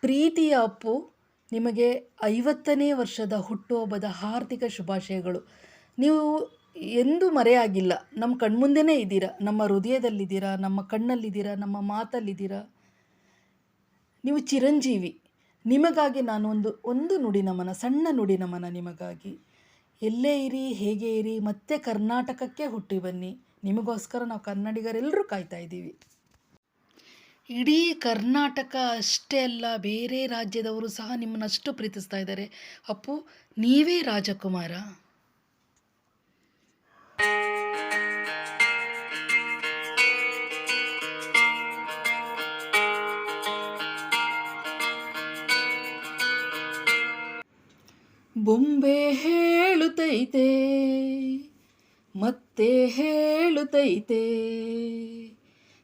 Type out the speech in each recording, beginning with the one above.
ಪ್ರೀತಿಯ ಅಪ್ಪು ನಿಮಗೆ ಐವತ್ತನೇ ವರ್ಷದ ಹುಟ್ಟುಹಬ್ಬದ ಹಾರ್ದಿಕ ಶುಭಾಶಯಗಳು. ನೀವು ಎಂದೂ ಮರೆಯಾಗಿಲ್ಲ. ನಮ್ಮ ಕಣ್ಮುಂದೆನೇ ಇದ್ದೀರಾ? ನಮ್ಮ ಹೃದಯದಲ್ಲಿದ್ದೀರಾ? ನಮ್ಮ ಕಣ್ಣಲ್ಲಿದ್ದೀರಾ? ನಮ್ಮ ಮಾತಲ್ಲಿದ್ದೀರಾ? ನೀವು ಚಿರಂಜೀವಿ. ನಿಮಗಾಗಿ ನಾನು ಒಂದು ಒಂದು ನುಡಿ ನಮನ, ಸಣ್ಣ ನುಡಿ ನಮನ ನಿಮಗಾಗಿ. ಎಲ್ಲೇ ಇರಿ, ಹೇಗೆ ಇರಿ, ಮತ್ತೆ ಕರ್ನಾಟಕಕ್ಕೆ ಹುಟ್ಟಿ ಬನ್ನಿ. ನಿಮಗೋಸ್ಕರ ನಾವು ಕನ್ನಡಿಗರೆಲ್ಲರೂ ಕಾಯ್ತಾ ಇದ್ದೀವಿ. ಇಡೀ ಕರ್ನಾಟಕ ಅಷ್ಟೇ ಅಲ್ಲ, ಬೇರೆ ರಾಜ್ಯದವರು ಸಹ ನಿಮ್ಮನ್ನು ಅಷ್ಟು ಪ್ರೀತಿಸ್ತಾ ಇದ್ದಾರೆ. ಅಪ್ಪು, ನೀವೇ ರಾಜಕುಮಾರ? ಬೊಂಬೆ ಹೇಳುತ್ತೈತೆ ಮತ್ತೆ ಹೇಳುತ್ತೈತೆ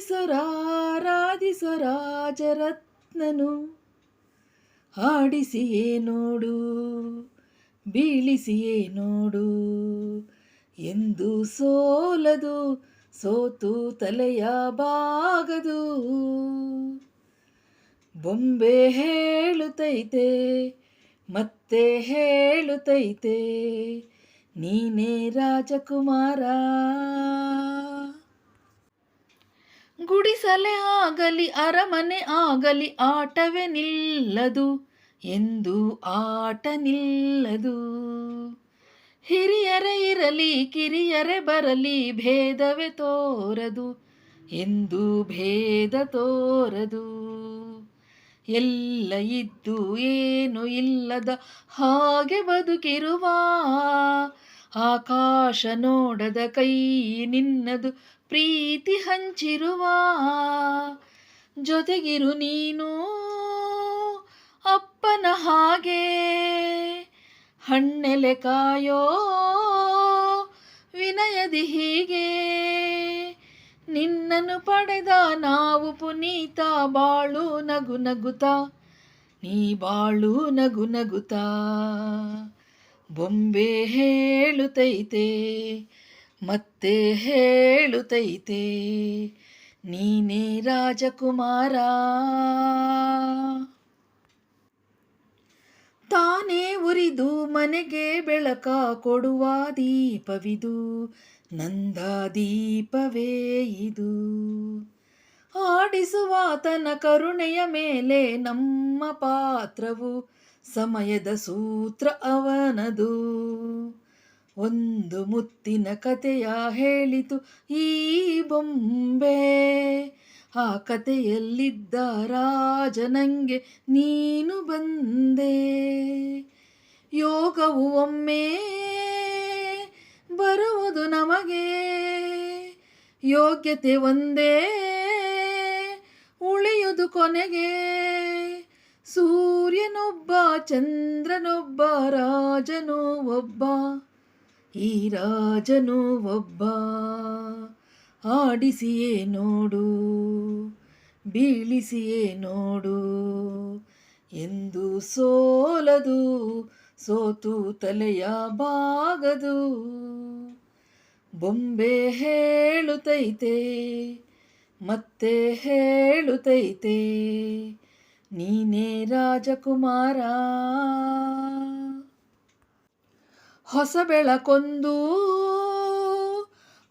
ಆರಾಧಿಸರಾರಾಧಿಸರಾಜರತ್ನನು ಹಾಡಿಸಿಯೇ ನೋಡು, ಬೀಳಿಸಿಯೇ ನೋಡು. ಎಂದು ಸೋಲದು, ಸೋತು ತಲೆಯ ಬಾಗದು. ಬೊಂಬೆ ಹೇಳುತ್ತೈತೆ ಮತ್ತೆ ಹೇಳುತ್ತೈತೆ ನೀನೇ ರಾಜಕುಮಾರ. ಗುಡಿಸಲೇ ಆಗಲಿ, ಅರಮನೆ ಆಗಲಿ, ಆಟವೇ ನಿಲ್ಲದು, ಎಂದು ಆಟ ನಿಲ್ಲದು. ಹಿರಿಯರೇ ಇರಲಿ, ಕಿರಿಯರೇ ಬರಲಿ, ಭೇದವೇ ತೋರದು, ಎಂದು ಭೇದ ತೋರದು. ಎಲ್ಲ ಇದ್ದು ಏನು ಇಲ್ಲದ ಹಾಗೆ ಬದುಕಿರುವ ಆಕಾಶ ನೋಡದ ಕೈ ನಿನ್ನದು ಪ್ರೀತಿ ಹಂಚಿರುವ. ಜೊತೆಗಿರು ನೀನು ಅಪ್ಪನ ಹಾಗೆ. ಹಣ್ಣೆಲೆ ಕಾಯೋ ವಿನಯದಿ ಹೀಗೆ. ನಿನ್ನನ್ನು ಪಡೆದ ನಾವು ಪುನೀತ ಬಾಳು ನಗು ನಗುತ್ತ. ನೀ ಬಾಳು ನಗು ನಗುತ್ತ. ಬೊಂಬೆ ಹೇಳುತ್ತೈತೆ ಮತ್ತೆ ಹೇಳುತ್ತೈತೆ ನೀನೇ ರಾಜಕುಮಾರ. ತಾನೇ ಉರಿದು ಮನೆಗೆ ಬೆಳಕ ಕೊಡುವ ದೀಪವಿದು, ನಂದ ದೀಪವೇ ಇದು. ಆಡಿಸುವ ತನ ಕರುಣೆಯ ಮೇಲೆ ನಮ್ಮ ಪಾತ್ರವು ಸಮಯದ ಸೂತ್ರ ಅವನದು. ಒಂದು ಮುತ್ತಿನ ಕಥೆಯ ಹೇಳಿತು ಈ ಬೊಂಬೆ. ಆ ಕಥೆಯಲ್ಲಿದ್ದ ರಾಜನಂಗೆ ನೀನು ಬಂದೆ. ಯೋಗವು ಒಮ್ಮೆ ಬರುವುದು ನಮಗೆ. ಯೋಗ್ಯತೆ ಒಂದೇ ಉಳಿಯುವುದು ಕೊನೆಗೆ. ಸೂರ್ಯನೊಬ್ಬ, ಚಂದ್ರನೊಬ್ಬ, ರಾಜನು ಒಬ್ಬ, ಈ ರಾಜನು ಒಬ್ಬ. ಆಡಿಸಿಯೇ ನೋಡು, ಬೀಳಿಸಿಯೇ ನೋಡು. ಎಂದು ಸೋಲದು, ಸೋತು ತಲೆಯ ಬಾಗದು ಬೊಂಬೆ ಹೇಳುತ್ತೈತೆ ಮತ್ತೆ ಹೇಳುತ್ತೈತೆ ನೀನೇ ರಾಜಕುಮಾರ. ಹೊಸ ಬೆಳಕೊಂದು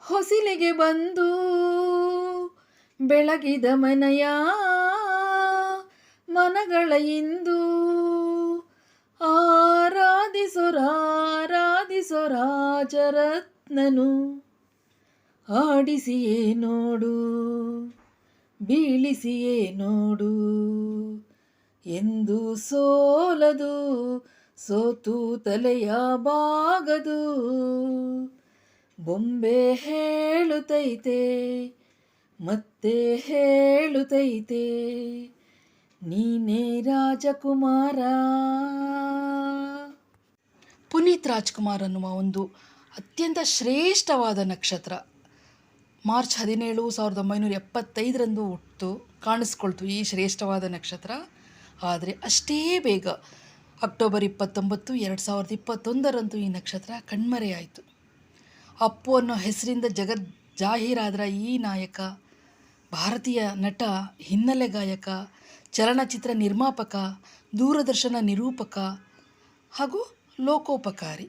ಹೊಸಿಲಿಗೆ ಬಂದು ಬೆಳಗಿದ ಮನೆಯ ಮನಗಳ ಇಂದು. ಆರಾಧಿಸೊರಾರಾಧಿಸೊರಾಜರತ್ನನು ಆಡಿಸಿಯೇ ನೋಡು, ಬೀಳಿಸಿಯೇ ನೋಡು. ಎಂದು ಸೋಲದು, ಸೋತು ತಲೆಯ ಬಾಗದು. ಬೊಂಬೆ ಹೇಳುತ್ತೈತೆ ಮತ್ತೆ ಹೇಳುತ್ತೈತೆ ನೀನೇ ರಾಜಕುಮಾರ. ಪುನೀತ್ ರಾಜ್ಕುಮಾರ್ ಅನ್ನುವ ಒಂದು ಅತ್ಯಂತ ಶ್ರೇಷ್ಠವಾದ ನಕ್ಷತ್ರ. ಮಾರ್ಚ್ ಹದಿನೇಳು ಸಾವಿರದ ಒಂಬೈನೂರ ಎಪ್ಪತ್ತೈದರಂದು ಹುಟ್ಟು, ಕಾಣಿಸ್ಕೊಳ್ತು ಈ ಶ್ರೇಷ್ಠವಾದ ನಕ್ಷತ್ರ. ಆದರೆ ಅಷ್ಟೇ ಬೇಗ ಅಕ್ಟೋಬರ್ ಇಪ್ಪತ್ತೊಂಬತ್ತು, ಎರಡು ಸಾವಿರದ ಇಪ್ಪತ್ತೊಂದರಂದು ಈ ನಕ್ಷತ್ರ ಕಣ್ಮರೆಯಾಯಿತು. ಅಪ್ಪು ಅನ್ನೋ ಹೆಸರಿಂದ ಜಗತ್ ಜಾಹೀರಾದರ ಈ ನಾಯಕ, ಭಾರತೀಯ ನಟ, ಹಿನ್ನೆಲೆ ಗಾಯಕ, ಚಲನಚಿತ್ರ ನಿರ್ಮಾಪಕ, ದೂರದರ್ಶನ ನಿರೂಪಕ ಹಾಗೂ ಲೋಕೋಪಕಾರಿ.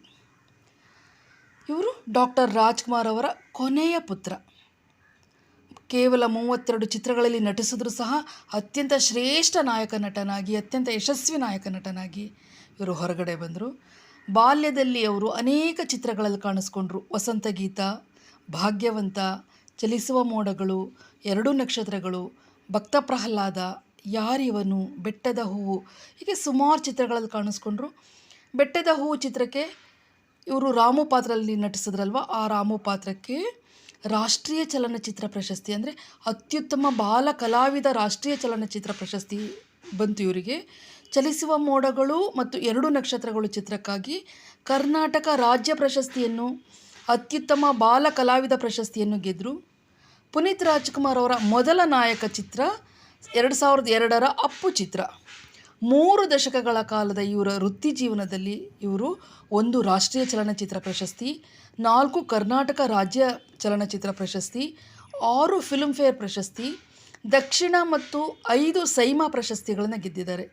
ಇವರು ಡಾಕ್ಟರ್ ರಾಜ್ಕುಮಾರ್ ಅವರ ಕೊನೆಯ ಪುತ್ರ. ಕೇವಲ ಮೂವತ್ತೆರಡು ಚಿತ್ರಗಳಲ್ಲಿ ನಟಿಸಿದ್ರು ಸಹ ಅತ್ಯಂತ ಶ್ರೇಷ್ಠ ನಾಯಕ ನಟನಾಗಿ, ಅತ್ಯಂತ ಯಶಸ್ವಿ ನಾಯಕ ನಟನಾಗಿ ಇವರು ಹೊರಗಡೆ ಬಂದರು. ಬಾಲ್ಯದಲ್ಲಿ ಅವರು ಅನೇಕ ಚಿತ್ರಗಳಲ್ಲಿ ಕಾಣಿಸ್ಕೊಂಡ್ರು. ವಸಂತ ಗೀತ, ಭಾಗ್ಯವಂತ, ಚಲಿಸುವ ಮೋಡಗಳು, ಎರಡು ನಕ್ಷತ್ರಗಳು, ಭಕ್ತ ಪ್ರಹ್ಲಾದ ಯಾರಿವನು ಬೆಟ್ಟದ ಹೂವು, ಹೀಗೆ ಸುಮಾರು ಚಿತ್ರಗಳಲ್ಲಿ ಕಾಣಿಸ್ಕೊಂಡ್ರು. ಬೆಟ್ಟದ ಹೂವು ಚಿತ್ರಕ್ಕೆ ಇವರು ರಾಮು ಪಾತ್ರದಲ್ಲಿ ನಟಿಸಿದ್ರಲ್ವ? ಆ ರಾಮು ಪಾತ್ರಕ್ಕೆ ರಾಷ್ಟ್ರೀಯ ಚಲನಚಿತ್ರ ಪ್ರಶಸ್ತಿ ಅಂದರೆ ಅತ್ಯುತ್ತಮ ಬಾಲ ಕಲಾವಿದ ರಾಷ್ಟ್ರೀಯ ಚಲನಚಿತ್ರ ಪ್ರಶಸ್ತಿ ಬಂತು ಇವರಿಗೆ. ಚಲಿಸುವ ಮೋಡಗಳು ಮತ್ತು ಎರಡು ನಕ್ಷತ್ರಗಳು ಚಿತ್ರಕ್ಕಾಗಿ ಕರ್ನಾಟಕ ರಾಜ್ಯ ಪ್ರಶಸ್ತಿಯನ್ನು, ಅತ್ಯುತ್ತಮ ಬಾಲ ಕಲಾವಿದ ಪ್ರಶಸ್ತಿಯನ್ನು ಗೆದ್ದರು ಪುನೀತ್ ರಾಜ್ಕುಮಾರ್ ಅವರ ಮೊದಲ ನಾಯಕ ಚಿತ್ರ ಎರಡು ಸಾವಿರದ ಎರಡರ ಅಪ್ಪು ಚಿತ್ರ. ಮೂರು ದಶಕಗಳ ಕಾಲದ ಇವರ ವೃತ್ತಿ ಜೀವನದಲ್ಲಿ ಇವರು ಒಂದು ರಾಷ್ಟ್ರೀಯ ಚಲನಚಿತ್ರ ಪ್ರಶಸ್ತಿ, ನಾಲ್ಕು ಕರ್ನಾಟಕ ರಾಜ್ಯ ಚಲನಚಿತ್ರ ಪ್ರಶಸ್ತಿ, ಆರು ಫಿಲ್ಮ್ಫೇರ್ ಪ್ರಶಸ್ತಿ, ದಕ್ಷಿಣ ಮತ್ತು ಐದು ಸೈಮಾ ಪ್ರಶಸ್ತಿಗಳನ್ನು ಗೆದ್ದಿದ್ದಾರೆ.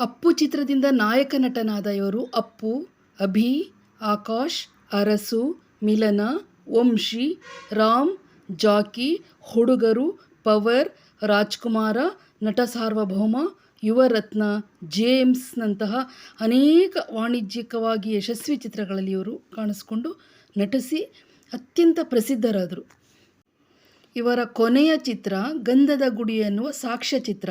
ಅಪ್ಪು ಚಿತ್ರದಿಂದ ನಾಯಕ ನಟನಾದ ಇವರು Appu, Abhi, Akash, Arasu, Milana, Vamshi, Ram, Jackie, Hudugaru, Power, Rajakumara, Natasaarvabhowma Yuvarathna, ಜೇಮ್ಸ್ನಂತಹ ಅನೇಕ ವಾಣಿಜ್ಯಿಕವಾಗಿ ಯಶಸ್ವಿ ಚಿತ್ರಗಳಲ್ಲಿ ಇವರು ಕಾಣಿಸ್ಕೊಂಡು ನಟಿಸಿ ಅತ್ಯಂತ ಪ್ರಸಿದ್ಧರಾದರು. ಇವರ ಕೊನೆಯ ಚಿತ್ರ ಗಂಧದ ಗುಡಿ ಎನ್ನುವ ಸಾಕ್ಷ್ಯ ಚಿತ್ರ.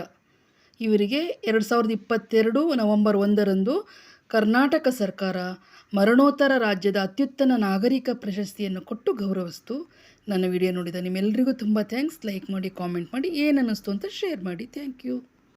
ಇವರಿಗೆ ಎರಡು ಸಾವಿರದ ಇಪ್ಪತ್ತೆರಡು ನವೆಂಬರ್ ಒಂದರಂದು ಕರ್ನಾಟಕ ಸರ್ಕಾರ ಮರಣೋತ್ತರ ರಾಜ್ಯದ ಅತ್ಯುತ್ತಮ ನಾಗರಿಕ ಪ್ರಶಸ್ತಿಯನ್ನು ಕೊಟ್ಟು ಗೌರವಿಸ್ತು. ನನ್ನ ವಿಡಿಯೋ ನೋಡಿದ ನಿಮ್ಮೆಲ್ಲರಿಗೂ ತುಂಬ ಥ್ಯಾಂಕ್ಸ್. ಲೈಕ್ ಮಾಡಿ, ಕಾಮೆಂಟ್ ಮಾಡಿ, ಏನು ಅನ್ನಿಸ್ತು ಅಂತ ಶೇರ್ ಮಾಡಿ. Thank you.